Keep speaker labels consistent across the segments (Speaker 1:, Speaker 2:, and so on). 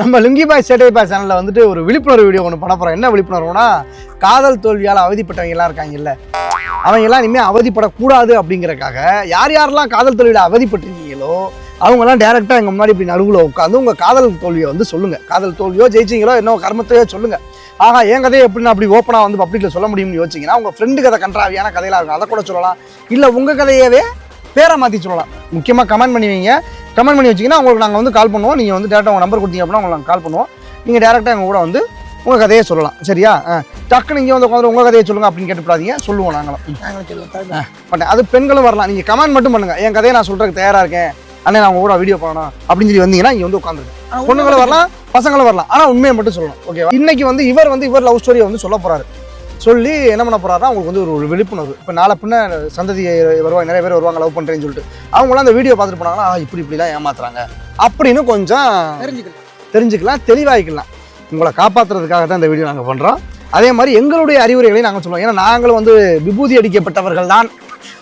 Speaker 1: நம்ம லுங்கி பாய் சேட்டை பாய் சேனலில் வந்துட்டு ஒரு விழிப்புணர்வு வீடியோ ஒன்று பண்ண போகிறோம் என்ன விழிப்புணர்வுனா காதல் தோல்வியால் அவதிப்பட்டவங்க எல்லாம் இருக்காங்கல்ல அவங்க எல்லாம் இனிமேல் அவதிப்படக்கூடாது அப்படிங்கிறக்காக யார் யாரெல்லாம் காதல் தோல்வியில் அவதிப்பட்டிருக்கீங்களோ அவங்கெல்லாம் டேரெக்டாக எங்கள் முன்னாடி இப்படி நடுவில் உட்காந்து உங்கள் காதல் தோல்வியை வந்து சொல்லுங்கள் காதல் தோல்வியோ ஜெயிச்சிங்களோ என்ன கர்மத்தையோ சொல்லுங்கள் ஆஹா என் கதையை எப்படின்னு அப்படி ஓப்பனாக வந்து பப்ளிக்கில் சொல்ல முடியும்னு யோசிச்சிங்கன்னா உங்கள் ஃப்ரெண்டு கதை கன்றாவியான கதையெல்லாம் இருக்கும் அதை கூட சொல்லலாம். இல்லை உங்கள் கதையவே பேரை மாற்றி சொல்லலாம். முக்கியமாக கமெண்ட் பண்ணி வைங்க. கமெண்ட் பண்ணி வச்சிங்கன்னா உங்களுக்கு நாங்கள் வந்து கால் பண்ணுவோம். நீங்கள் வந்து டேரெக்டாக உங்கள் நம்பர் கொடுத்தீங்க அப்படின்னா உங்களுக்கு நாங்கள் கால் பண்ணுவோம். நீங்கள் டேரெக்டாக எங்கள் கூட வந்து உங்கள் கதையை சொல்லலாம். சரியா? டக்குன்னு இங்கே வந்து உட்காந்து உங்கள் கதையை சொல்லுங்கள் அப்படின்னு கேட்டுப்படாதீங்க. சொல்லுவோம் நாங்களும். பண்ணேன் அது பெண்களும் வரலாம். நீங்கள் கமெண்ட் மட்டும் பண்ணுங்கள் என் கதையை நான் சொல்கிறதுக்கு தயாராக இருக்கேன். அண்ணே நான் உங்க கூட வீடியோ பண்ணணும் அப்படின்னு சொல்லி வந்தீங்கன்னா இங்கே வந்து உட்காந்துருக்கேன் பொண்ணுங்களும் வரலாம் பசங்களும் வரலாம். ஆனால் உண்மையை மட்டும் சொல்லணும். ஓகேவா இன்னைக்கு வந்து இவர் வந்து இவர் லவ் ஸ்டோரியை வந்து சொல்ல போறாரு. சொல்லி என்ன பண்ண போறாருன்னா உங்களுக்கு வந்து ஒரு விழிப்புணர்வு. இப்போ நாளை பின்ன சந்ததி வருவாங்க நிறைய பேர் வருவாங்க லவ் பண்ணுறேன்னு சொல்லிட்டு. அவங்களாம் அந்த வீடியோ பார்த்துட்டு போனாங்கன்னா "ஆ, இப்படி இப்படிலாம் ஏமாத்துறாங்க. அப்படின்னு கொஞ்சம்
Speaker 2: தெரிஞ்சுக்கலாம்.
Speaker 1: தெரிஞ்சுக்கலாம் தெளிவாகிக்கலாம் உங்களை காப்பாற்றுறதுக்காக தான் இந்த வீடியோ நாங்கள் பண்ணுறோம் அதே மாதிரி எங்களுடைய அறிவுரைகளையும் நாங்கள் சொல்லுவோம். ஏன்னா நாங்களும் வந்து விபூதி அடிக்கப்பட்டவர்கள் தான்.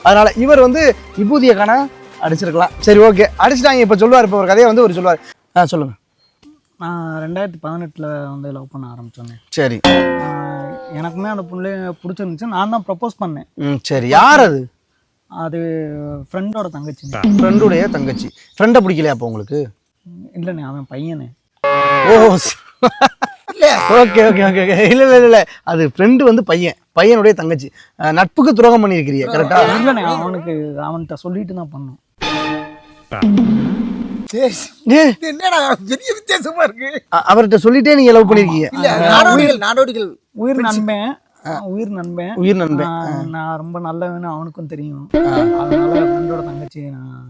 Speaker 1: அதனால் இவர் வந்து விபூதியை காண அடிச்சிருக்கலாம். சரி ஓகே அடிச்சிட்டாங்க இப்போ சொல்லுவார் இப்போ ஒரு கதையை வந்து ஒரு சொல்லுவார் ஆ சொல்லுங்கள்
Speaker 3: நான் ரெண்டாயிரத்தி பதினெட்டில் வந்து லவ் பண்ண ஆரம்பித்தோன்னே
Speaker 1: சரி.
Speaker 3: எனக்குமே அந்த பிள்ளை பிடிச்சிருந்துச்சு. நான் தான் ப்ரப்போஸ் பண்ணேன்.
Speaker 1: ம் சரி. யார் அது?
Speaker 3: அது ஃப்ரெண்டோட தங்கச்சி.
Speaker 1: ஃப்ரெண்டுடைய தங்கச்சி. ஃப்ரெண்டை பிடிக்கலையா அப்போ உங்களுக்கு?
Speaker 3: இல்லைண்ணே அவன் பையனே.
Speaker 1: Oh okay okay okay okay. இல்லை இல்லை இல்லை. அது ஃப்ரெண்டு வந்து பையன். பையனுடைய தங்கச்சி. நட்புக்கு துரோகம் பண்ணியிருக்கிறீங்க கரெக்டாக
Speaker 3: இல்லைண்ணே அவனுக்கு அவன்கிட்ட சொல்லிட்டு தான் பண்ணோம்.
Speaker 2: என்னடா பெரிய வித்தியாசமா இருக்கு.
Speaker 1: அவர்கிட்ட சொல்லிட்டே நீங்க லவ் பண்ணிருக்கீங்க.
Speaker 2: இல்ல நாடோடிகள் நாடோடிகள்.
Speaker 3: உயிர் நண்பன். உயிர் நண்பன்.
Speaker 1: உயிர் நண்பன்.
Speaker 3: நான் ரொம்ப நல்லவன்னு அவனுக்கும் தெரியும். அதனால ஃப்ரெண்டோட தங்கச்சி நான்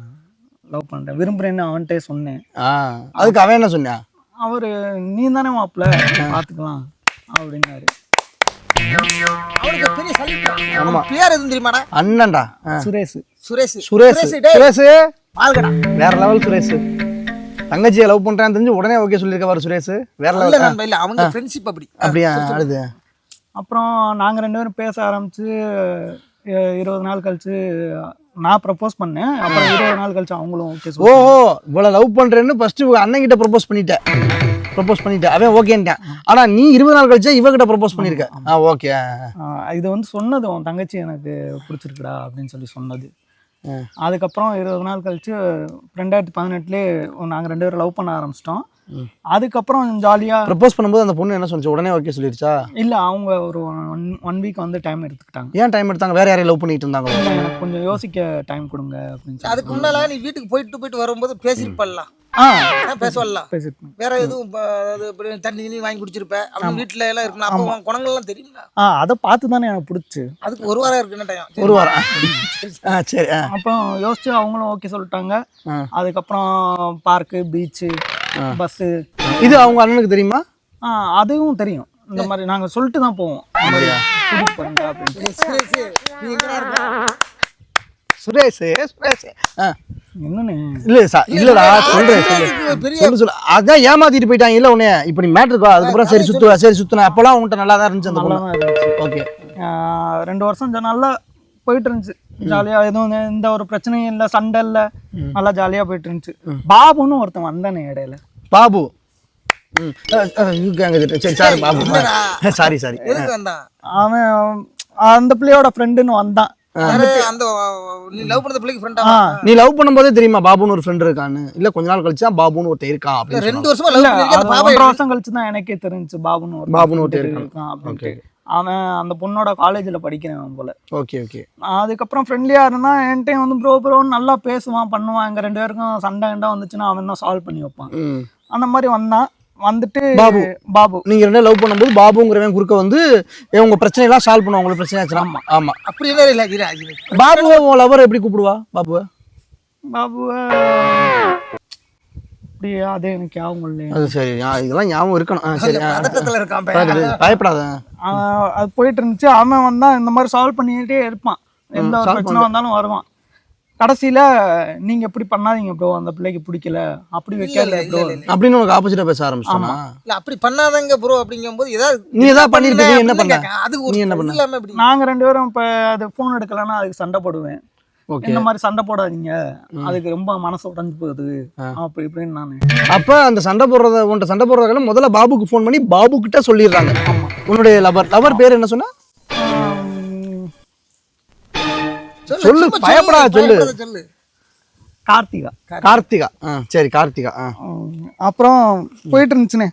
Speaker 3: லவ் பண்ணுறேன் விரும்புகிறேன்னு அவன்கிட்டே சொன்னேன்.
Speaker 1: அதுக்கு அவன் என்ன சொன்னான்
Speaker 3: அவர் நீ தானே மாப்பிள்ள பார்த்துக்கலாம் அப்படின்னாரு.
Speaker 2: அவனுக்கு பெரிய சலிப்பு. பேர் எதுவும் தெரியுமாடா?
Speaker 1: அண்ணன்டா.
Speaker 3: சுரேஷ்.
Speaker 2: சுரேஷ்.
Speaker 1: சுரேஷ். சுரேஷ்.
Speaker 2: வாழ்கடா.
Speaker 1: வேற லெவல் சுரேஷ். தங்கச்சியை லவ் பண்றான்னு தெரிஞ்சு உடனே ஓகே சொல்லியிருக்க பாரு சுரேஷ். வேற
Speaker 2: இல்ல
Speaker 1: லெவல்
Speaker 2: நண்பா இல்ல அவங்க ஃப்ரெண்ட்ஷிப் அப்படி.
Speaker 1: அப்படியா? அடுத்து
Speaker 3: அப்புறம் நாங்கள் ரெண்டு பேரும் பேச ஆரம்பிச்சு இருபது நாள் கழிச்சு நான் ப்ரப்போஸ் பண்ணேன். அப்புறம் இருபது நாள் கழிச்சு அவங்களும் ஓகே
Speaker 1: ஓ ஓ இவ்வளவு லவ் பண்றேன்னு ஃபர்ஸ்ட் அண்ணன் கிட்ட ப்ரப்போஸ் பண்ணிட்ட. ப்ரப்போஸ் பண்ணிட்ட. அவன் ஓகேன்ட்டான் ஆனா நீ இருபது நாள் கழிச்சா இவகிட்ட ப்ரப்போஸ் பண்ணிருக்க. ஆ ஓகே
Speaker 3: இது வந்து சொன்னது உன் தங்கச்சி எனக்கு பிடிச்சிருக்குடா அப்படின்னு சொல்லி சொன்னது. அதுக்கப்புறம் இருபது நாள் கழிச்சு ரெண்டாயிரத்தி பதினெட்டுலேயே நாங்கள் ரெண்டு பேரும் லவ் பண்ண ஆரம்பிச்சிட்டோம். அதுக்கப்புறம் ஜாலியாக
Speaker 1: ப்ரப்போஸ் பண்ணும்போது அந்த பொண்ணு என்ன சொன்னிச்சு? உடனே ஓகே சொல்லிருச்சா?
Speaker 3: இல்லை அவங்க ஒரு ஒன் ஒன் வீக் வந்து டைம் எடுத்துக்கிட்டாங்க.
Speaker 1: ஏன் டைம் எடுத்தாங்க? வேற யாரையும் லவ் பண்ணிட்டு இருந்தாங்க
Speaker 3: எனக்கு கொஞ்சம் யோசிக்க டைம் கொடுங்க அப்படின்னு
Speaker 2: அதுக்கு முன்னால நீ வீட்டுக்கு போயிட்டு போயிட்டு வரும்போது பேசிருப்பல்லாம்
Speaker 3: ஆ.
Speaker 2: பேசவல்லாம்.
Speaker 3: பேசிட்டு
Speaker 2: வேற எதுவும் ப- அது இப்படி தண்ணி தண்ணி வாங்கி குடிச்சிருப்ப அப்படி வீட்டுல எல்லாம் இருக்கணும் அப்போ குணங்கள்லாம் தெரியுமா
Speaker 3: ஆ அதை பார்த்து தானே எனக்கு பிடிச்சி.
Speaker 2: அதுக்கு ஒரு வாரம் இருக்கு என்ன டைம்
Speaker 1: ஒரு வாரம். ஆ சரி ஆ.
Speaker 3: அப்போ யோசிச்சு அவங்களும் ஓகே சொல்லிட்டாங்க.
Speaker 1: ஆ.
Speaker 3: அதுக்கப்புறம் பார்க்கு பீச்சு பஸ்ஸு
Speaker 1: இது அவங்க அண்ணனுக்கு தெரியுமா?
Speaker 3: அதுவும் தெரியும். இந்த மாதிரி நாங்கள் சொல்லிட்டு தான் போவோம்.
Speaker 2: சுரேஷ் நீ எங்கடா இருக்க
Speaker 1: சுரேஷ் சுரேஷ். ஆ. இல்ல இல்லடா சொல்றேன் சொல்லு சொல்லு. அதான் ஏமாத்திட்டு போயிட்டாங்க இல்ல உன்னைய. இப்ப நீ மேட்ருக்கா அதுக்கப்புறம் சரி சுத்துவா சரி. சுத்துனா அப்பெல்லாம் உன்கிட்ட நல்லா தான் இருந்துச்சு அந்த
Speaker 3: நல்லா
Speaker 1: பொண்ணு ஓகே.
Speaker 3: ரெண்டு வருஷம் ஜா- நல்லா போயிட்டு இருந்துச்சு. ஜாலியாக எதுவும் எந்த ஒரு பிரச்சனையும் இல்லை சண்டை இல்லை. நல்லா ஜாலியாக போயிட்டு இருந்துச்சு. பாபுன்னு ஒருத்தன் வந்தானே இடையில.
Speaker 1: பாபு. சரி சாரி பாபு. சாரி சாரி
Speaker 2: எதுக்கு வந்தான்?
Speaker 3: அவன் அந்த பிள்ளையோட ஃப்ரெண்டுன்னு வந்தான்.
Speaker 2: அந்த நீ லவ் பண்ணத பிள்ளைக்கு ஃப்ரெண்டா
Speaker 3: ஆ
Speaker 1: நீ லவ் பண்ணும்போதே தெரியுமா பாபுன்னு ஒரு ஃப்ரெண்ட் இருக்கான்னு? இல்ல கொஞ்ச நாள் கழிச்சா பாபுன்னு ஒருத்தன் இருக்கான் அப்படின்னு
Speaker 2: ரெண்டு வருஷமா லவ்
Speaker 3: கழிச்சு தான் எனக்கே தெரிஞ்சுச்சு பாபுன்னு ஒரு
Speaker 1: பாபுன்னு ஒருத்தன் இருக்கான்.
Speaker 3: அப்படின்ட்டு அவன் அந்த பொண்ணோட காலேஜில் படிக்கிறவன் போல.
Speaker 1: Okay okay.
Speaker 3: அதுக்கப்புறம் ஃப்ரெண்ட்லியாக இருந்தான் என்கிட்டயும் வந்து ப்ரோ ப்ரோன்னு நல்லா பேசுவான் பண்ணுவான். எங்கள் ரெண்டு பேருக்கும் சண்டை கண்டா வந்துச்சுன்னா அவன் தான் சால்வ் பண்ணி வைப்பான். அந்த மாதிரி வந்தான். வந்துட்டு
Speaker 1: பாபு.
Speaker 3: பாபு.
Speaker 1: நீங்க ரெண்டு லவ் பண்ணும்போது பாபுங்கிறவன் குறுக்க வந்து உங்க பிரச்சனை எல்லாம் சால்வ் பண்ணுவாங்க உங்களுக்கு பிரச்சனை ஆச்சுன்னா. ஆமா. ஆமா.
Speaker 2: அப்படி என்ன இல்ல இரு.
Speaker 1: பாபுவை உன் லவர் எப்படி கூப்பிடுவா? பாபுவை?
Speaker 3: பாபுவை. அப்படி அது எனக்கு ஞாபகம் இல்லையே.
Speaker 1: அது சரி இதெல்லாம் ஞாபகம் இருக்கணும். சரி ஆ.
Speaker 2: பதட்டத்துல இருக்கான்.
Speaker 1: பயப்படாத.
Speaker 3: அவன் அது போயிட்டு இருந்துச்சு. அவன் வந்தா இந்த மாதிரி சால்வ் பண்ணிக்கிட்டே இருப்பான். எந்த ஒரு பிரச்சனை வந்தாலும் வருவான். கடைசியில நீங்க இப்படி பண்ணாதீங்க ப்ரோ அந்த பிள்ளைக்கு பிடிக்கல. அப்படி வைக்கல ப்ரோ
Speaker 1: அப்படின்னு உனக்கு ஆப்போசிட்டா பேச ஆரம்பிச்சிட்டானா
Speaker 2: இல்ல அப்படி பண்ணாதங்க ப்ரோ அப்படிங்கும்போது ஏதாவது
Speaker 1: நீ ஏதாவது பண்ணிருக்க, நீ என்ன பண்ண?
Speaker 2: கேட்க. அது
Speaker 1: நீ என்ன பண்ண?
Speaker 2: இல்லாம எப்படி?
Speaker 3: நாங்க ரெண்டு பேரும் இப்ப அது ஃபோன் எடுக்கலன்னா அதுக்கு சண்டை போடுவேன்.
Speaker 1: ஓகே.
Speaker 3: இந்த மாதிரி சண்டை போடாதீங்க. அதுக்கு ரொம்ப மனசு உடைஞ்சு போகுது. அப்படி இப்படின்னு நான்.
Speaker 1: அப்ப அந்த சண்டை போடுறத உன்ட்ட சண்டை போடுறதுல முதல்ல பாபுக்கு ஃபோன் பண்ணி பாபு கிட்ட சொல்லிடுறாங்க உன்னுடைய லவர் லவர் பேர் என்ன சொன்னா? சொல்லு,
Speaker 2: சும்மா
Speaker 1: பயப்படாத சொல்லு.
Speaker 3: கார்த்திகா.
Speaker 1: கார்த்திகா. சரி கார்த்திகா.
Speaker 3: அப்புறம் போயிட்டு இருந்துச்சுனே.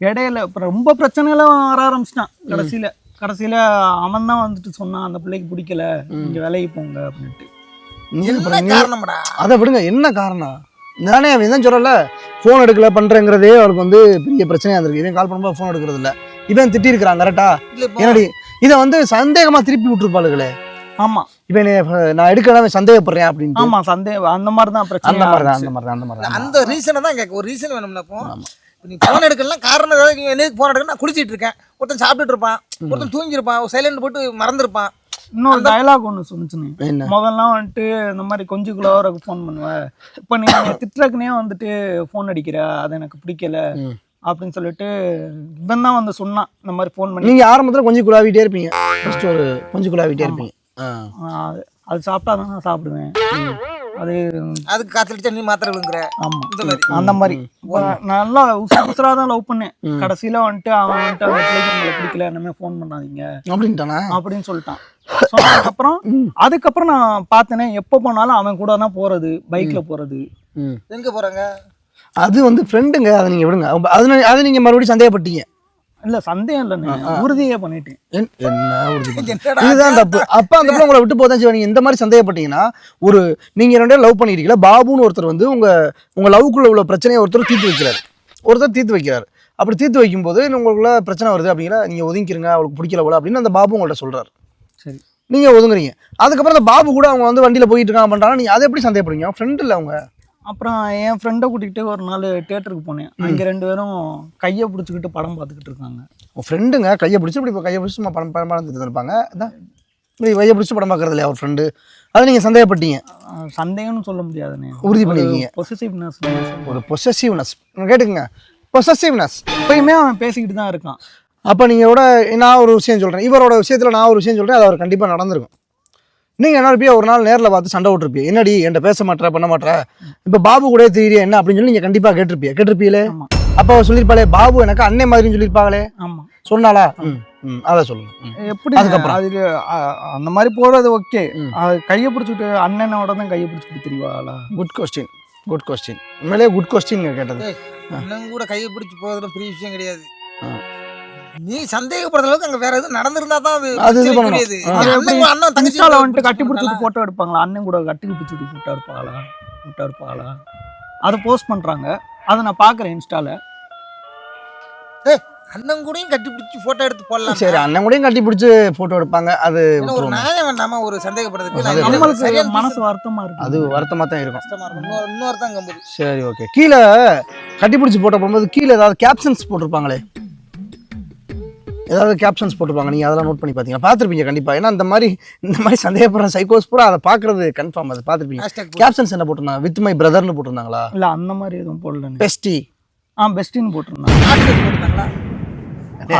Speaker 3: இடையில அப்புறம் ரொம்ப பிரச்சனைலாம் வர ஆரம்பிச்சிட்டான். கடைசியில கடைசியில அவன் தான் வந்துட்டு சொன்னான் அந்த பிள்ளைக்கு பிடிக்கல நீங்க வேலைக்கு போங்க அப்படின்ட்டு.
Speaker 1: அதை விடுங்க என்ன காரணம்? நானே அவன் தான் சொல்லல ஃபோன் எடுக்கல பண்றேங்கிறதே அவருக்கு வந்து பெரிய பிரச்சனையா இருந்திருக்கு. இவன் கால் பண்ணும்போது ஃபோன் எடுக்கிறது இல்ல இவன் திட்டி இருக்கிறான் கரெக்டா
Speaker 2: இப்போ
Speaker 1: என்னடி இதை வந்து சந்தேகமா திருப்பி விட்டுருப்பாளுகளே.
Speaker 3: ஆமா.
Speaker 1: இப்போ நான் எடுக்கலாம் அவன் சந்தேகப்படுறேன் அப்படின்ட்டு.
Speaker 3: ஆமா சந்தேகம். அந்த மாதிரி தான்
Speaker 1: அந்த
Speaker 3: பிரச்சனை
Speaker 1: மாதிரி தான். அந்த மாதிரி தான் அந்த மாதிரி தான்
Speaker 2: அந்த ரீசனை தான் கேட்க ஒரு ரீசன் வேணும்ல இப்போ இப்போ நீ ஃபோன் எடுக்கலாம் காரணம் ஏதாவது நீ எனக்கு ஃபோன் எடுக்க நான் குளிச்சிட்டு இருக்கேன். ஒருத்தன் சாப்பிட்டுட்டு இருப்பான் ஒருத்தன் தூங்கியிருப்பான் சைலண்ட் போட்டு மறந்துருப்பான்.
Speaker 3: இன்னொரு டயலாக் ஒன்று சொன்னுச்சுன்னு முதல்லாம் வந்துட்டு இந்த மாதிரி கொஞ்சம் குளோருக்கு ஃபோன் பண்ணுவேன் இப்போ நீங்க திட்டுறக்குனே வந்துட்டு ஃபோன் அடிக்கிற அது எனக்கு பிடிக்கல. அப்படின்னு சொல்லிட்டு இவன் தான் வந்து சொன்னான் இந்த மாதிரி ஃபோன் பண்ணி.
Speaker 1: நீங்க ஆரம்பத்துல கொஞ்சம் குழாவிட்டே இருப்பீங்க. ஃபர்ஸ்ட் ஒரு கொஞ்சம் குழாவிட்டே இருப்பீங்க.
Speaker 3: அது சாப்பிட்டா தான் நான் சாப்பிடுவேன். அது
Speaker 2: அதுக்கு காத்தடிச்சா நீ மாத்திரை விழுங்குற.
Speaker 3: ஆமா.
Speaker 2: இந்த மாதிரி.
Speaker 3: அந்த மாதிரி. நல்லா உசுர உசுரா தான் லவ் பண்ணேன். கடைசியில வந்துட்டு அவன் வந்துட்டு அந்த பிள்ளைக்கு உங்களை பிடிக்கல என்னமே ஃபோன் பண்ணாதீங்க.
Speaker 1: அப்படின்ட்டானா?
Speaker 3: அப்படின்னு சொல்லிட்டான். சொன்னதுக்கப்புறம் அதுக்கப்புறம் நான் பார்த்தேனே எப்போ போனாலும் அவன் கூட தான் போறது பைக்ல போறது.
Speaker 1: ம்.
Speaker 2: எங்க போறாங்க?
Speaker 1: அது வந்து ஃப்ரெண்டுங்க அதை நீங்க விடுங்க. அது அதை நீங்க மறுபடியும் சந்தேகப்பட்டீங்க.
Speaker 3: இல்ல சந்தேகம் இல்லைன்னு உறுதியே பண்ணிட்டேன்.
Speaker 1: என்- என்ன உறுதி இதுதான் தப்பு அப்ப அந்த பிள்ளை உங்களை விட்டு போதான் செய்வாங்க. இந்த மாதிரி சந்தேகப்பட்டீங்கன்னா ஒரு நீங்க ரெண்டு லவ் பண்ணிருக்கீங்களா? பாபுன்னு ஒருத்தர் வந்து உங்க உங்க லவ்க்குள்ள உள்ள பிரச்சனையை ஒருத்தர் தீர்த்து வைக்கிறாரு. ஒருத்தர் தீர்த்து வைக்கிறாரு. அப்படி தீர்த்து வைக்கும்போது உங்களுக்குள்ள பிரச்சனை வருது அப்படிங்கிற நீங்க ஒதுங்கிக்கிறங்க அவளுக்கு பிடிக்கல போல அப்படின்னு அந்த பாபு உங்கள்ட்ட சொல்றாரு.
Speaker 3: சரி.
Speaker 1: நீங்க ஒதுங்குறீங்க. அதுக்கப்புறம் அந்த பாபு கூட அவங்க வந்து வண்டியில போயிட்டு இருக்காங்க பண்றாங்க. நீங்க அதை எப்படி சந்தேகப்படுவீங்க? ஃப்ரெண்ட் இல்ல அவங்க.
Speaker 3: அப்புறம் என் ஃப்ரெண்டை கூட்டிகிட்டு ஒரு நாள் தேட்டருக்கு போனேன். அங்க ரெண்டு பேரும் கையை பிடிச்சிக்கிட்டு படம் பார்த்துக்கிட்டு இருக்காங்க
Speaker 1: ஃப்ரெண்டுங்க கையை பிடிச்சி இப்படி இப்போ கையை பிடிச்சி சும்மா படம் படம் பார்த்துட்டு இருப்பாங்க இப்படி கையை பிடிச்சி படம் பார்க்கறது இல்லையா ஒரு ஃப்ரெண்டு அதை நீங்க சந்தேகப்பட்டீங்க.
Speaker 3: சந்தேகம்னு சொல்ல முடியாதுண்ணே.
Speaker 1: உறுதி பண்ணிருக்கீங்க
Speaker 3: பொசிசிவ்னஸ்
Speaker 1: ஒரு பொசசிவ்னஸ் கேட்டுக்குங்க. பொசசிவ்னஸ்
Speaker 3: எப்பயுமே அவன் பேசிக்கிட்டு தான் இருக்கான்.
Speaker 1: அப்போ நீங்கள் கூட நான் ஒரு விஷயம் சொல்கிறேன் இவரோட விஷயத்தில் நான் ஒரு விஷயம் சொல்கிறேன் அது அவர் கண்டிப்பாக நடந்திருக்கும். நீங்கள் என்ன இருப்பியா ஒரு நாள் நேரில் பார்த்து சண்டை விட்டுருப்பீங்க என்னடி என்கிட்ட பேச மாட்டேற பண்ண மாட்டேற இப்போ பாபு கூட தெரியுறியா என்ன அப்படின்னு சொல்லி நீங்கள் கண்டிப்பாக கேட்டிருப்பீங்க கேட்டிருப்பீங்களே? அப்போ அவர் சொல்லியிருப்பாளே பாபு எனக்கு அன்னை மாதிரின்னு சொல்லியிருப்பாங்களே
Speaker 3: ஆமா.
Speaker 1: சொன்னாலா ம் அதை சொல்லுங்க.
Speaker 3: எப்படி
Speaker 1: அதுக்கப்புறம்?
Speaker 3: அது அந்த மாதிரி போறது ஓகே. கையை பிடிச்சிட்டு அண்ணனோட தான் கையை பிடிச்சிட்டு தெரியவாளா
Speaker 1: குட் கொஸ்டின் குட் கொஸ்டின் உண்மையிலேயே குட் கொஸ்டின் கேட்டது.
Speaker 2: கூட கையை பிடிச்சி போகிறதுல பெரிய விஷயம் கிடையாது.
Speaker 1: ஆ.
Speaker 2: நீ சந்தேகப்படுற அளவுக்கு அங்க வேற எதுவும் நடந்திருந்தா தான் அது
Speaker 1: அது இது. பண்ணணும்.
Speaker 2: அண்ணன்
Speaker 3: எப்படி
Speaker 2: கூட அண்ணன் தங்கச்சி
Speaker 3: இன்ஸ்டால
Speaker 2: கூட
Speaker 3: வந்துட்டு கட்டி
Speaker 2: பிடிச்சி
Speaker 3: பிடிச்சிட்டு போட்டோ எடுப்பாங்களா? அண்ணன் கூட கட்டி பிடிச்சிட்டு போட்டோ எடுப்பாங்களா போட்டோ எடுப்பாங்களா அதை போஸ்ட் பண்றாங்க. அதை நான் பாக்குறேன் இன்ஸ்டால.
Speaker 2: ஏய், அண்ணன் கூடயும் கட்டி பிடிச்சி போட்டோ எடுத்து போடலாம்
Speaker 1: சரி அண்ணன் கூடயும் கட்டி பிடிச்சி ஃபோட்டோ எடுப்பாங்க. அது
Speaker 2: ஒரு. நியாயம் வேண்டாம? ஒரு சந்தேகப்படுறதுக்கு
Speaker 3: மனசு வருத்தமா இருக்கு.
Speaker 1: அது வருத்தமாக தான் இருக்கும்.
Speaker 2: கஷ்டமா இருக்கும். இன்னொரு இன்னொரு தான் கம்பது
Speaker 1: சரி ஓகே. கீழே கட்டி பிடிச்சி போட்ட போகும்போது கீழே ஏதாவது கேப்ஷன்ஸ் போட்டிருப்பாங்களே. ஏதாவது கேப்ஷன்ஸ் போட்டிருப்பாங்க. நீங்கள் அதெல்லாம் நோட் பண்ணி பார்த்தீங்க பார்த்துருப்பீங்க கண்டிப்பாக ஏன்னா இந்த மாதிரி இந்த மாதிரி சந்தேகப்படுற சைக்கோஸ் பூரா அதை பார்க்குறது கன்ஃபார்ம் அது. பார்த்துருப்பீங்க. கேப்ஷன்ஸ் என்ன போட்டிருந்தாங்க? வித் மை பிரதர்னு போட்டிருந்தாங்களா?
Speaker 3: இல்ல அந்த மாதிரி எதுவும் போடல
Speaker 1: பெஸ்டி
Speaker 3: ஆ பெஸ்டின்னு போட்டிருந்தாங்க.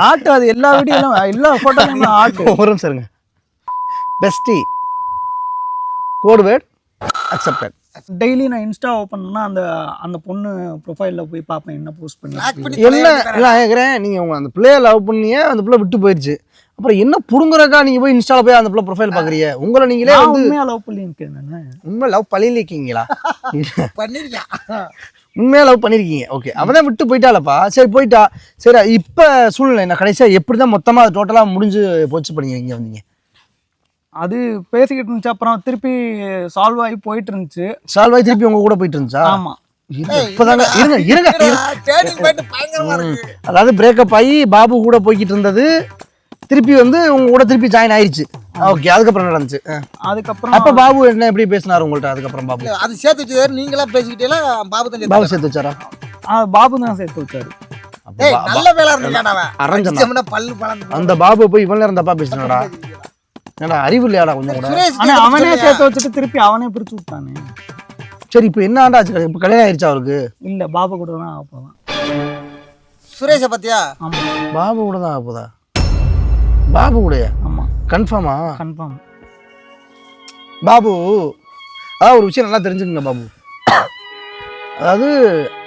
Speaker 3: ஆட்டு அது எல்லா வீடியோலும் எல்லா போட்டோலையுமே ஆட்டு
Speaker 1: ஒரு நிமிஷம் bestie code word accepted
Speaker 3: daily நான் இன்ஸ்டா ஓப்பன் பண்ணா அந்த அந்த பொண்ணு ப்ரொஃபைல்ல போய் பார்ப்பேன் என்ன போஸ்ட் பண்ணி
Speaker 1: என்ன இல்லை கேட்குறேன் நீங்கள் உங்கள் அந்த பிள்ளைய லவ் பண்ணியே அந்த பிள்ளை விட்டு போயிடுச்சு அப்புறம் என்ன புடுங்குறக்கா நீங்கள் போய் இன்ஸ்டால போய் அந்த பிள்ளை ப்ரொஃபைல் பார்க்குறீங்க? உங்களை நீங்களே
Speaker 3: நான்
Speaker 1: வந்து
Speaker 3: உண்மையா லவ் பண்ணியிருக்கேன் நானு
Speaker 1: உண்மை லவ் பண்ணியிருக்கீங்களா?
Speaker 2: பண்ணிருக்கியா
Speaker 1: உண்மையாக லவ் பண்ணியிருக்கீங்க. ஓகே அவன் தான் விட்டு போயிட்டாலப்பா சரி போயிட்டா. சரி இப்போ சூழ்நிலை என்ன? கடைசியாக எப்படி தான் மொத்தமாக டோட்டலாக முடிஞ்சு போச்சு பண்ணீங்க இங்கே வந்தீங்க?
Speaker 3: அது பேசிக்கிட்டு இருந்துச்சு அப்புறம் திருப்பி சால்வ் ஆகி போயிட்டு இருந்துச்சு
Speaker 1: சால்வ் ஆகி திருப்பி உங்க கூட போயிட்டு இருந்துச்சா
Speaker 3: ஆமா
Speaker 1: இப்பதாங்க இருங்க இருங்க அதாவது பிரேக்கப் ஆகி பாபு கூட போய்கிட்டு இருந்தது. திருப்பி வந்து உங்க கூட திருப்பி ஜாயின் ஆயிடுச்சு ஓகே அதுக்கப்புறம் நடந்துச்சு.
Speaker 3: அதுக்கப்புறம்
Speaker 1: அப்ப பாபு என்ன எப்படி பேசினாரு உங்கள்ட்ட? அதுக்கப்புறம் பாபு.
Speaker 2: அது சேர்த்து வச்சதாரு நீங்களா பேசிக்கிட்டே பாபு தஞ்சை
Speaker 1: பாபு சேர்த்து வச்சாரா?
Speaker 3: ஆ, பாபு தான் சேர்த்து வச்சாரு.
Speaker 2: நல்ல வேலை பல்லு பழந்து
Speaker 1: அந்த பாபு போய் இவ்வளவு நேரம் தப்பா பேசினாடா ஏன்னா அறிவு இல்லையாடா கொஞ்சம் கூட.
Speaker 3: ஆனா அவனே சேர்த்து வச்சுட்டு திருப்பி அவனே பிரிச்சு விட்டானே.
Speaker 1: சரி இப்போ என்ன ஆண்டா ஆச்சு இப்போ கல்யாணம் ஆயிடுச்சா அவருக்கு?
Speaker 3: இல்ல பாபு கூட தான் அப்பதான்
Speaker 2: சுரேஷ பாத்தியா
Speaker 3: ஆமா.
Speaker 1: பாபு கூட தான் போதா? பாபு கூடயா?
Speaker 3: ஆமா.
Speaker 1: கன்ஃபார்மா?
Speaker 3: கன்ஃபார்ம்.
Speaker 1: பாபு அதாவது ஒரு விஷயம் நல்லா தெரிஞ்சுக்கங்க பாபு. அதாவது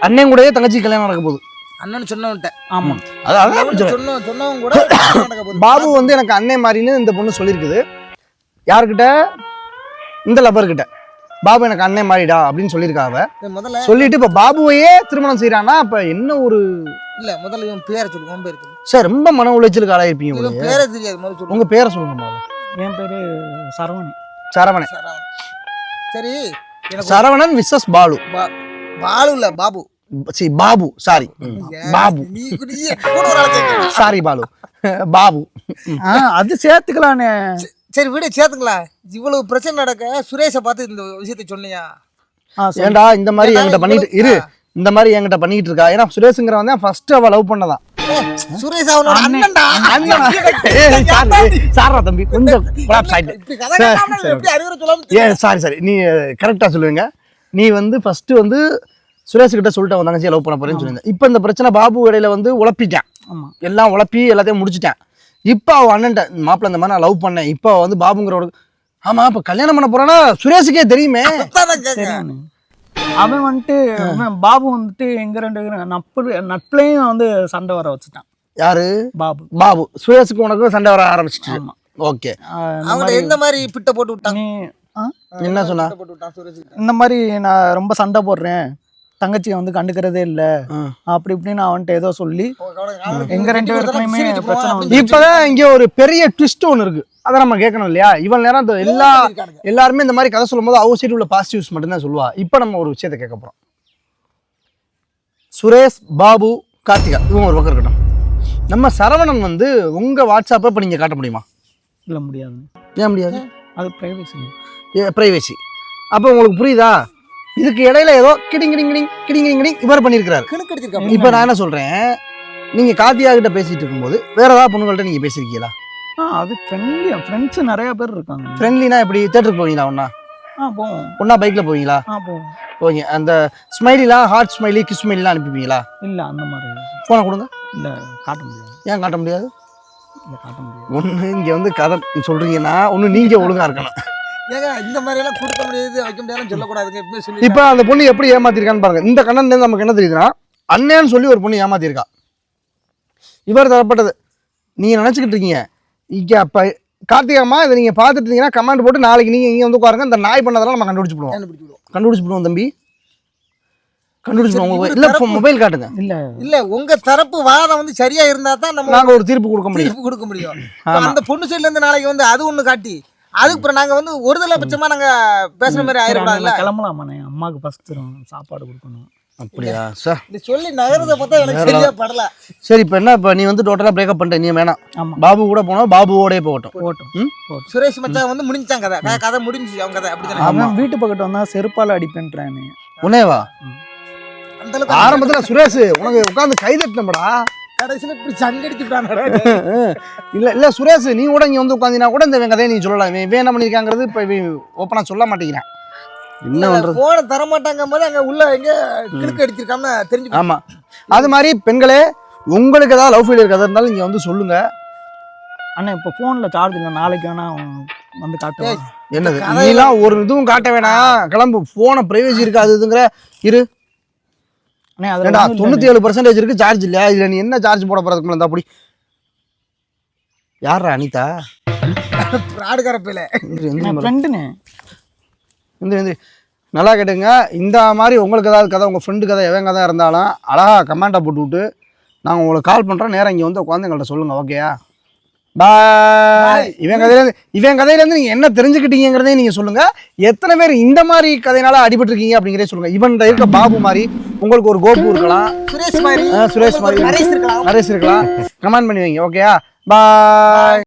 Speaker 1: அண்ணன் கூடயே தங்கச்சி கல்யாணம் நடக்க போகுது.
Speaker 2: அண்ணன் சொன்னவன்ட்ட.
Speaker 3: ஆமா.
Speaker 1: அது அதான் சொல்றேன்.
Speaker 2: சொன்ன சொன்னவங்க கூட.
Speaker 1: பாபு வந்து எனக்கு அண்ணன் மாதிரின்னு இந்த பொண்ணு சொல்லியிருக்குது. யார்கிட்ட? இந்த லப்பர் கிட்ட. பாபு எனக்கு அண்ணன் மாதிரிடா அப்படின்னு சொல்லியிருக்கா அவ.
Speaker 2: இது முதல்ல
Speaker 1: சொல்லிட்டு இப்ப பாபுவையே திருமணம் செய்யறான்னா அப்ப என்ன ஒரு
Speaker 2: இல்ல முதல்ல இவன் பேரை சொல்லு உன் பேர்
Speaker 1: சார் ரொம்ப மன உளைச்சலுக்கு ஆளாயிருப்பீங்க உங்களுக்கு
Speaker 2: பேரே தெரியாது முதல்ல சொல்லு.
Speaker 1: உங்க பேரை சொல்லுங்க முதல்ல.
Speaker 3: என் பேரு சரவணி
Speaker 1: சரவணன்.
Speaker 2: சரவணன். சரி
Speaker 1: சரவணன் விசஸ் பாலு.
Speaker 2: பா- பாலு இல்ல பாபு.
Speaker 1: சி பாபு சாரி. பாபு. சாரி பாலு. பாபு.
Speaker 3: ஆ, அது சேர்த்துக்கலானே.
Speaker 2: சரி விடு சேர்த்துக்கலாம் இவ்வளவு பிரச்சனை நடக்க சுரேஷை பார்த்து இந்த விஷயத்தை சொன்னியா.
Speaker 1: ஏன்டா இந்த மாதிரி என்கிட்ட பண்ணிட்டு இரு. இந்த மாதிரி என்கிட்ட பண்ணிட்டு இருக்கா? ஏன்னா சுரேஷுங்கிறவன் தான் ஃபர்ஸ்ட் அவ லவ் பண்ணதான்.
Speaker 2: சுரேஷ் அவனோட அண்ணன்டா.
Speaker 1: சாரா தம்பி கொஞ்சம் சாரி சாரி. நீ கரெக்டா சொல்லுவீங்க. நீ வந்து ஃபர்ஸ்ட் வந்து சுரேஷ் கிட்ட சொல்லிட்டு தங்கச்சியை லவ் பண்ண போறேன்னு இப்போ இந்த பிரச்சனை பாபு இடையில வந்து உழப்பிட்டான்.
Speaker 3: ஆமா.
Speaker 1: எல்லாம் உழப்பி எல்லாத்தையும் முடிச்சிட்டேன். இப்போ அவன் அண்ணன்ட்ட மாப்பிள்ள இந்த மாதிரி நான் லவ் பண்ணேன். இப்போ வந்து பாபுங்கிறவட ஆமா இப்போ கல்யாணம் பண்ண போறானா? சுரேஷுக்கே தெரியுமே.
Speaker 3: அவன் வந்துட்டு பாபு வந்துட்டு எங்க ரெண்டு நட்பு நட்புலையும் வந்து சண்டை வர வச்சுட்டான்.
Speaker 1: யாரு?
Speaker 3: பாபு.
Speaker 1: பாபு. சுரேஷுக்கு உனக்கு சண்டை வர ஆரம்பிச்சிட்டு ஓகே.
Speaker 3: மாதிரி
Speaker 2: எந்த மாதிரி பிட்ட போட்டு
Speaker 3: ஆ?
Speaker 1: என்ன சொன்னா?
Speaker 3: இந்த மாதிரி நான் ரொம்ப சண்டை போடுறேன். தங்கச்சியை வந்து கண்டுக்கிறதே இல்ல. அப்படி இப்படின்னு அவன்கிட்ட ஏதோ சொல்லி எங்க ரெண்டு பேருக்குமே பிரச்சனை
Speaker 1: இப்பதான் இங்க ஒரு பெரிய ட்விஸ்ட் ஒன்று இருக்கு. அதை நம்ம கேட்கணும் இல்லையா? இவன் நேரம் இந்த எல்லா எல்லாருமே இந்த மாதிரி கதை சொல்லும்போது அவங்க சைடு உள்ள பாசிட்டிவ்ஸ் மட்டும்தான் சொல்லுவா. இப்போ நம்ம ஒரு விஷயத்தை கேட்க போறோம். சுரேஷ் பாபு கார்த்திகா இவங்க ஒரு பக்கம் இருக்கட்டும். நம்ம சரவணன் வந்து உங்க வாட்ஸ்அப்பை இப்போ நீங்க காட்ட முடியுமா?
Speaker 3: இல்ல முடியாது.
Speaker 1: ஏன் முடியாது?
Speaker 3: அது பிரைவசி
Speaker 1: பிரைவேசி அப்போ உங்களுக்கு புரியுதா? இதுக்கு இடையில ஏதோ kidding kidding kidding kidding kidding kidding இவர் பண்ணியிருக்கிறாரு
Speaker 2: கிணுக்கு அடிச்சிருக்கான்
Speaker 1: இப்போ நான் என்ன சொல்றேன்? நீங்க கார்த்திகா கிட்ட பேசிட்டு இருக்கும்போது வேற ஏதாவது பொண்ணுங்கள்ட்ட நீங்க பேசியிருக்கீங்களா
Speaker 3: ஆ அது ஃப்ரெண்ட்லி ஃப்ரெண்ட்ஸ் நிறைய பேர் இருக்காங்க.
Speaker 1: ஃப்ரெண்ட்லினா எப்படி? தேட்டருக்கு போவீங்களா ஒண்ணா?
Speaker 3: ஆ போவோம்.
Speaker 1: ஒண்ணா பைக்ல போவீங்களா?
Speaker 3: ஆ போவோம்.
Speaker 1: ஓகே அந்த ஸ்மைலிலாம் ஹார்ட் ஸ்மைலி கிஸ் ஸ்மைலிலாம் அனுப்பிப்பீங்களா?
Speaker 3: இல்ல அந்த மாதிரி
Speaker 1: ஃபோனை கொடுங்க.
Speaker 3: இல்ல காட்ட முடியாது.
Speaker 1: ஏன் காட்ட முடியாது?
Speaker 3: இல்ல காட்ட முடியாது.
Speaker 1: ஒன்று இங்கே வந்து கதை சொல்றீங்கன்னா ஒன்று நீங்கள் ஒழுங்கா இருக்கணும்.
Speaker 2: ஏங்க இந்த மாதிரி எல்லாம் கொடுக்க முடியாது வைக்க முடியாதுன்னு சொல்லக்கூடாதுங்க. எப்பவுமே சொல்லி
Speaker 1: இப்போ அந்த பொண்ணு எப்படி ஏமாத்திருக்கான்னு பாருங்க. இந்த கண்ணன் நமக்கு என்ன தெரியுதுன்னா அண்ணேன்னு சொல்லி ஒரு பொண்ணு ஏமாத்திருக்கா. இவர் தரப்பட்டது. நீங்கள் நினச்சிக்கிட்டு இருக்கீங்க. இங்கே அப்போ கார்த்திகாமா இதை நீங்கள் பார்த்துட்டு இருந்தீங்கன்னா கமெண்ட் போட்டு நாளைக்கு நீங்கள் இங்கே வந்து உட்காருங்க. இந்த நாய் பண்ணதெல்லாம் நம்ம கண்டுபிடிச்சு போடுவோம்
Speaker 2: கண்டுபிடிச்சு
Speaker 1: போடுவோம் தம்பி. கண்டுபிடிச்சு
Speaker 2: சரி,
Speaker 1: போடுவோம்
Speaker 2: இவரு
Speaker 1: இல்லை
Speaker 2: தரப்பு-
Speaker 1: மொபைல் காட்டுங்க.
Speaker 3: இல்ல.
Speaker 2: இல்ல உங்க தரப்பு வாதம் வந்து சரியா இருந்தா தான் நம்ம
Speaker 1: நாங்கள் ஒரு தீர்ப்பு கொடுக்க முடியும்.
Speaker 2: தீர்ப்பு கொடுக்க முடியும். அந்த பொண்ணு சைடுல இருந்து நாளைக்கு வந்து அது ஒண்ணு காட்டி அதுக்கு அப்புறம் நாங்க வந்து ஒரு தலை பட்சமா நாங்க பேசுற மாதிரி ஆயிடக்கூடாதுல்ல
Speaker 3: கிளம்பலாமாண்ணே அம்மாவுக்கு ஃபர்ஸ்ட் தரும் சாப்பாடு கொடுக்கணும்.
Speaker 1: அப்படியா? சார்
Speaker 2: நீ சொல்லி நகரத்தை பார்த்தா எனக்கு சரியா படல.
Speaker 1: சரி இப்போ என்ன? இப்போ நீ வந்து டோட்டலாக பிரேக்கப் பண்ணிட்ட. நீ வேணாம்.
Speaker 3: ஆமா.
Speaker 1: பாபு கூட போனோம். பாபுவோடே போகட்டும்.
Speaker 3: போட்டோம்
Speaker 1: ம்?
Speaker 3: போட்டோம்
Speaker 2: சுரேஷ் மச்சான் வந்து முடிஞ்சான் கதை. க- கதை முடிஞ்சுச்சு. அவங்க கதை அப்படித்தானே
Speaker 3: அவன் வீட்டு பக்கத்து வந்தா செருப்பால அடிப்பேன்றானே.
Speaker 1: உன்னேவா ஆரம்பத்துல சுரேஷ் உனக்கு உட்காந்து கை தட்டினப்படா
Speaker 2: கடைசியில இப்படி சங்கடிச்சுட்டானடா
Speaker 1: இல்ல இல்ல சுரேஷ் நீ கூட இங்க வந்து உட்காந்தினா கூட இந்த கதையை நீ சொல்லலாம். இவன் என்ன பண்ணிருக்காங்கிறது இப்ப ஓப்பனா சொல்ல மாட்டேங்கிறான். என்ன பண்றது?
Speaker 2: போன தர மாட்டாங்க போது அங்க உள்ள எங்க கிழக்கு அடிச்சிருக்காம தெரிஞ்சு
Speaker 1: ஆமா. அது மாதிரி பெண்களே உங்களுக்கு ஏதாவது லவ் ஃபெயிலியர் கதை இருந்தாலும் இங்க வந்து சொல்லுங்க.
Speaker 3: அண்ணா இப்போ ஃபோன்ல சார்ஜ் இல்லை. நாளைக்கு வேணா அவன் வந்து காட்டுவான்.
Speaker 1: என்னது? நீலாம் ஒரு இதுவும் காட்ட வேணாம். கிளம்பு. போன பிரைவேசி இருக்காது இதுங்கிற இரு. ஏண்டா தொண்ணூத்தி ஏழு பர்சன்டேஜ் இருக்கு சார்ஜ் இல்லையா? இதுல நீ என்ன சார்ஜ் போட போறதுக்கு மேல அப்படி? யாரா அனிதா?
Speaker 2: ஆடுகார பேல
Speaker 1: எந்திரி, எந்திரி
Speaker 3: இல்ல.
Speaker 1: முதல்ல.
Speaker 3: ஃப்ரெண்டுண்ணே
Speaker 1: எந்திரி, எந்திரி. நல்லா கேட்டுங்க. இந்த மாதிரி உங்களுக்கு ஏதாவது கதை உங்கள் ஃப்ரெண்டு கதை எவன் கதை இருந்தாலும் அழகாக கமெண்ட்டை போட்டு விட்டு நாங்கள் உங்களுக்கு கால் பண்ணுறோம் நேரம் இங்கே வந்து உட்காந்து எங்கள்கிட்ட சொல்லுங்கள் ஓகேயா பாய் இவன் கதையிலேருந்து இவன் கதையிலேருந்து நீங்கள் என்ன தெரிஞ்சுக்கிட்டீங்கிறதையும் நீங்கள் சொல்லுங்கள் எத்தனை பேர் இந்த மாதிரி கதையினால அடிபட்டிருக்கீங்க அப்படிங்கிறதே சொல்லுங்கள் இவன் இருக்க பாபு மாதிரி உங்களுக்கு ஒரு கோபு இருக்கலாம்.
Speaker 2: சுரேஷ் மாதிரி.
Speaker 1: சுரேஷ் மாதிரி. நரேஷ் இருக்கலாம். கமெண்ட் பண்ணி வைங்க ஓகேயா பாய்